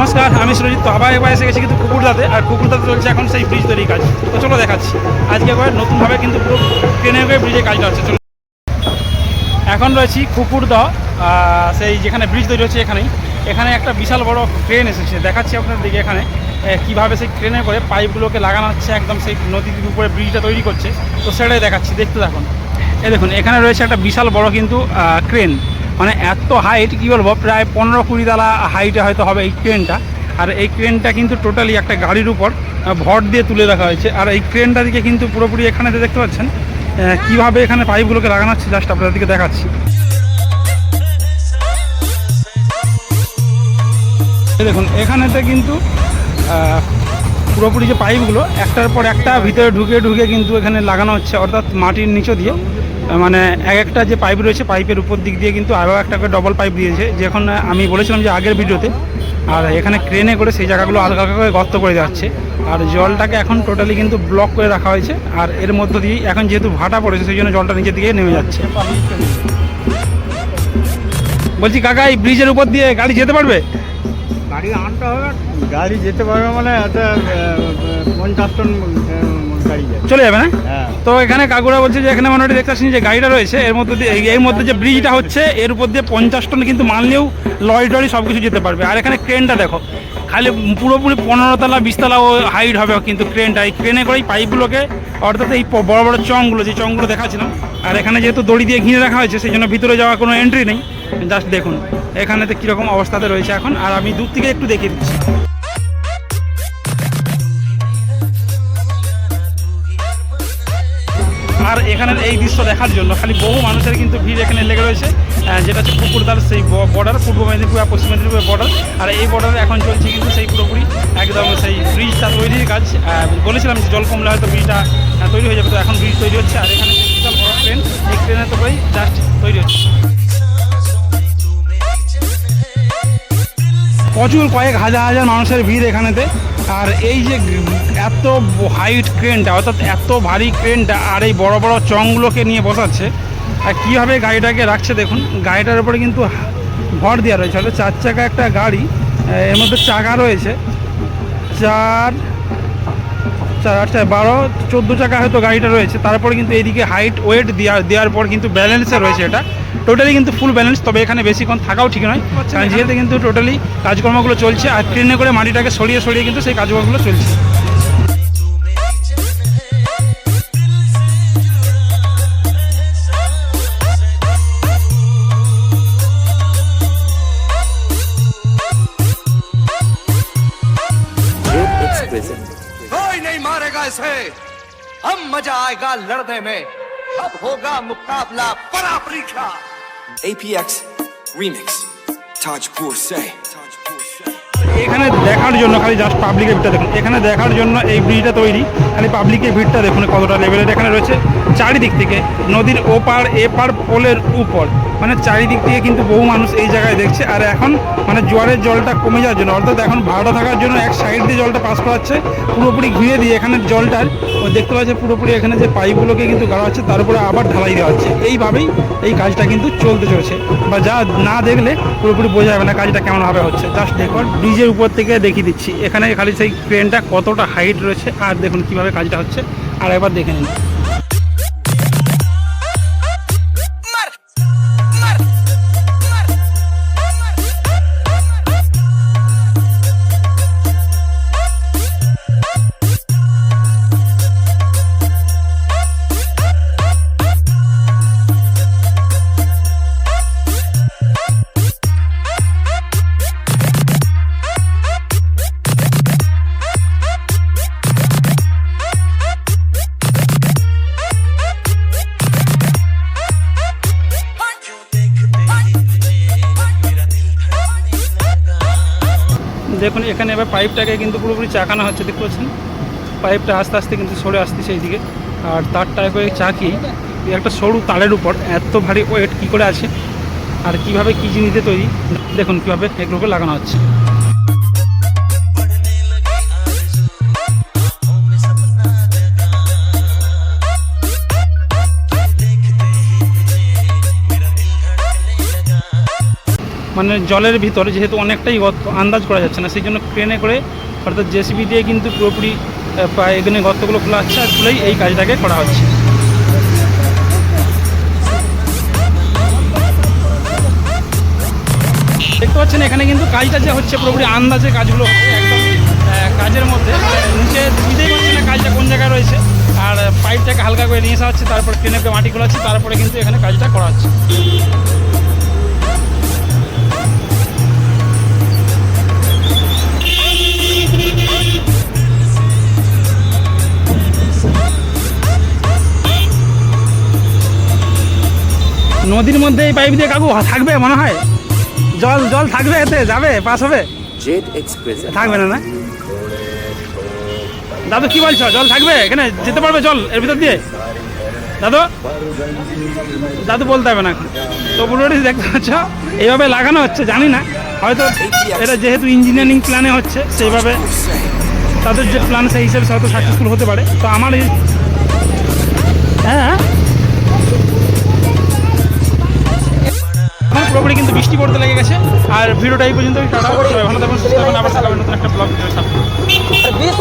নমস্কার, আমি সুরজিৎ। তো আবার এবার এসে গেছি কিন্তু কুকুরদাতে, আর কুকুরদাতে চলছে এখন সেই ব্রিজ তৈরি কাজ। তো চলো দেখাচ্ছি। আজকে একবার নতুনভাবে কিন্তু পুরো ট্রেনে করে ব্রিজের কাজটা হচ্ছে। এখন রয়েছি কুকুরদা সেই যেখানে ব্রিজ তৈরি হচ্ছে এখানেই। এখানে একটা বিশাল বড় ক্রেন এসেছে। দেখাচ্ছি আপনার দিকে এখানে কীভাবে সেই ক্রেনে করে পাইপগুলোকে লাগানো হচ্ছে, একদম সেই নদীর উপরে ব্রিজটা তৈরি করছে। তো সেটাই দেখাচ্ছি। দেখতে থাকুন। এ দেখুন, এখানে রয়েছে একটা বিশাল বড় কিন্তু ক্রেন মানে এত হাইট কী বলব, প্রায় পনেরো কুড়ি তালা হাইটে হয়তো হবে এই ক্রেনটা আর এই ক্রেনটা কিন্তু টোটালি একটা গাড়ির উপর ভর দিয়ে তুলে রাখা হয়েছে। আর এই ক্রেনটা দিকে কিন্তু পুরোপুরি এখানে দেখতে পাচ্ছেন কীভাবে এখানে পাইপগুলোকে লাগানো হচ্ছে জাস্ট আপনাদের দিকে দেখাচ্ছি দেখুন, এখানেতে কিন্তু পুরোপুরি যে পাইপগুলো একটার পর একটা ভিতরে ঢুকে ঢুকে কিন্তু এখানে লাগানো হচ্ছে, অর্থাৎ মাটির নিচে দিয়ে। মানে এক একটা যে পাইপ রয়েছে পাইপের উপর দিক দিয়ে কিন্তু আরও একটা করে ডবল পাইপ দিয়েছে। যখন আমি বলেছিলাম যে আগের ভিডিওতে, আর এখানে ক্রেনে করে সেই জায়গাগুলো আলগা হালকা করে গর্ত করে যাচ্ছে। আর জলটাকে এখন টোটালি কিন্তু ব্লক করে রাখা হয়েছে। আর এর মধ্য দিয়ে এখন যেহেতু ভাটা পড়েছে, সেই জন্য জলটা নিচের দিকে নেমে যাচ্ছে। বলছি, কাকা, এই ব্রিজের উপর দিয়ে গাড়ি যেতে পারবে? গাড়ি আনতে হবে। গাড়ি যেতে পারবে মানে একটা পঞ্চাশ টন চলে যাবে না? হ্যাঁ। তো এখানে কাকুরা বলছে যে এখানে মোটামুটি দেখতে পাচ্ছেন যে গাড়িটা রয়েছে এর মধ্যে দিয়ে এই- এর মধ্যে যে ব্রিজটা হচ্ছে এর উপর দিয়ে পঞ্চাশ টন কিন্তু মাল নিয়েও লরি টরি সব কিছু যেতে পারবে। আর এখানে ক্রেনটা দেখো খালি পুরোপুরি পনেরো তলা বিশতলা ও হাইট হবে কিন্তু ক্রেনটা। এই ক্রেনে করেই পাইপগুলোকে অর্থাৎ এই বড় বড় চংগুলো যে চংগুলো দেখাচ্ছিলাম আর এখানে যেহেতু দড়ি দিয়ে ঘিরে রাখা হয়েছে সেই জন্য ভিতরে যাওয়ার কোনো এন্ট্রি নেই। জাস্ট দেখুন এখানেতে কীরকম অবস্থাতে রয়েছে এখন আর আমি দূর থেকে একটু দেখিয়ে দিচ্ছি। আর এখানের এই দৃশ্য দেখার জন্য খালি বহু মানুষের কিন্তু ভিড় এখানে লেগে রয়েছে। যেটা হচ্ছে পুকুরদার সেই বর্ডার পূর্ব মেদিনীপুর আর পশ্চিম মেদিনীপুরের বর্ডার আর এই বর্ডারে এখন চলছে কিন্তু সেই পুরোপুরি একদম সেই ব্রিজটা তৈরির কাজ। বলেছিলাম যে জল কমলে হয়তো ব্রিজটা তৈরি হয়ে যাবে, তো এখন ব্রিজ তৈরি হচ্ছে। আর এখানে বিশাল বড় ট্রেন এই ট্রেনের তো করেই জাস্ট তৈরি হচ্ছে। প্রচুর কয়েক হাজার হাজার মানুষের ভিড় এখানেতে। আর এই যে এত হাইট ক্রেনটা অর্থাৎ এত ভারী ক্রেনটা আর এই বড় বড় চংগুলোকে নিয়ে বসাচ্ছে, আর কীভাবে গাড়িটাকে রাখছে দেখুন, গাড়িটার উপরে কিন্তু ভর দেওয়া রয়েছে, অর্থাৎ চার চাকা একটা গাড়ি এর মধ্যে চাকা রয়েছে, চার চার আট চার, বারো, চোদ্দ চাকা হয়তো গাড়িটা রয়েছে, তারপরে কিন্তু এইদিকে হাইট ওয়েট দেওয়া দেওয়ার পর কিন্তু ব্যালেন্সে রয়েছে এটা। টোটালি কিন্তু ফুল ব্যালেন্স তবে এখানে বেশিক্ষণ থাকাও ঠিক নয় কারণ যেহেতু কিন্তু টোটালি কাজকর্মগুলো চলছে আর ট্রেনে করে মাটিটাকে সরিয়ে সরিয়ে কিন্তু সেই কাজকর্মগুলো চলছে कोई नहीं मारेगा इसे हम मजा आएगा लड़ने में अब होगा मुकाबला बड़ा परीक्षा APX Remix. Tajpur say. এখানে দেখার জন্য খালি জাস্ট পাবলিকের ভিড়টা দেখুন এখানে দেখার জন্য এই ব্রিজটা তৈরি খালি পাবলিকের ভিড়টা দেখুন কতটা লেভেলের এখানে রয়েছে চারিদিক থেকে নদীর ওপার এপার পোলের উপর মানে চারিদিক থেকে কিন্তু বহু মানুষ এই জায়গায় দেখছে। আর এখন মানে জোয়ারের জলটা কমে যাওয়ার জন্য, অর্থাৎ এখন ভাড়া থাকার জন্য এক সাইড দিয়ে জলটা পাস করাচ্ছে, পুরোপুরি ঘিরে দিয়ে এখানে জলটার, ও দেখতে পাচ্ছে পুরোপুরি এখানে যে পাইপগুলোকে কিন্তু গাড়া হচ্ছে, তার উপরে আবার ঢালাই দেওয়া হচ্ছে। এইভাবেই এই কাজটা কিন্তু চলতে চলেছে। বা যা না দেখলে পুরোপুরি বোঝা যাবে না কাজটা কেমনভাবে হচ্ছে। জাস্ট দেখুন, ব্রিজের উপর থেকে দেখিয়ে দিচ্ছি। এখানে খালি সেই ট্রেনটা কতটা হাইট রয়েছে, আর দেখুন কীভাবে কাজটা হচ্ছে। আর একবার দেখে নিন। দেখুন, এখানে এবার পাইপটাকে কিন্তু পুরোপুরি চাকানো হচ্ছে, দেখতে পাচ্ছেন? পাইপটা আস্তে আস্তে কিন্তু সরে আসছে সেই দিকে। আর তার টাইপের চাকি একটা সরু তালের উপর, এত ভারী ওয়েট কী করে আছে? আর কীভাবে কী জিনিস দিয়ে তৈরি? দেখুন, কীভাবে এগুলোকে লাগানো হচ্ছে। মানে জলের ভিতরে যেহেতু অনেকটাই গর্ত আন্দাজ করা যাচ্ছে না, সেই জন্য ক্রেনে করে অর্থাৎ জেসিবি দিয়ে কিন্তু পুরোপুরি প্রায় এখানে গর্তগুলো খোলা হচ্ছে আর খুলেই এই কাজটাকে করা হচ্ছে। দেখতে পাচ্ছেন এখানে কিন্তু কাজটা যে হচ্ছে, পুরোপুরি আন্দাজে কাজগুলো হচ্ছে কাজের মধ্যে। নিচে বুঝতেই পারছি না কাজটা কোন জায়গায় রয়েছে। আর পাইপটাকে হালকা করে নিয়ে আসা হচ্ছে, তারপর ট্রেনে মাটি খোলাচ্ছে তারপরে কিন্তু এখানে কাজটা করা হচ্ছে। নদীর মধ্যে এই পাইপ দিয়ে কাকু থাকবে মনে হয়? জল জল থাকবে এতে? যাবে? পাস হবে. থাকবে না না? দাদু কি বলছো? জল থাকবে? এখানে যেতে পারবে জল এর ভিতর দিয়ে? দাদু? দাদু বলতে হবে না। তো বুড়োটি দেখতে পাচ্ছ এইভাবে লাগানো হচ্ছে জানি না। হয়তো এটা যেহেতু ইঞ্জিনিয়ারিং প্ল্যানে হচ্ছে সেইভাবে তাদের যে প্ল্যান সেই হিসেবে হয়তো সাকসেসফুল হতে পারে। তো আমার আর ভিডিওটা এই পর্যন্ত টাটা সবাই ভালো থাকবেন, সুস্থ থাকবেন। আবার সকালে নতুন একটা ব্লগ ভিডিও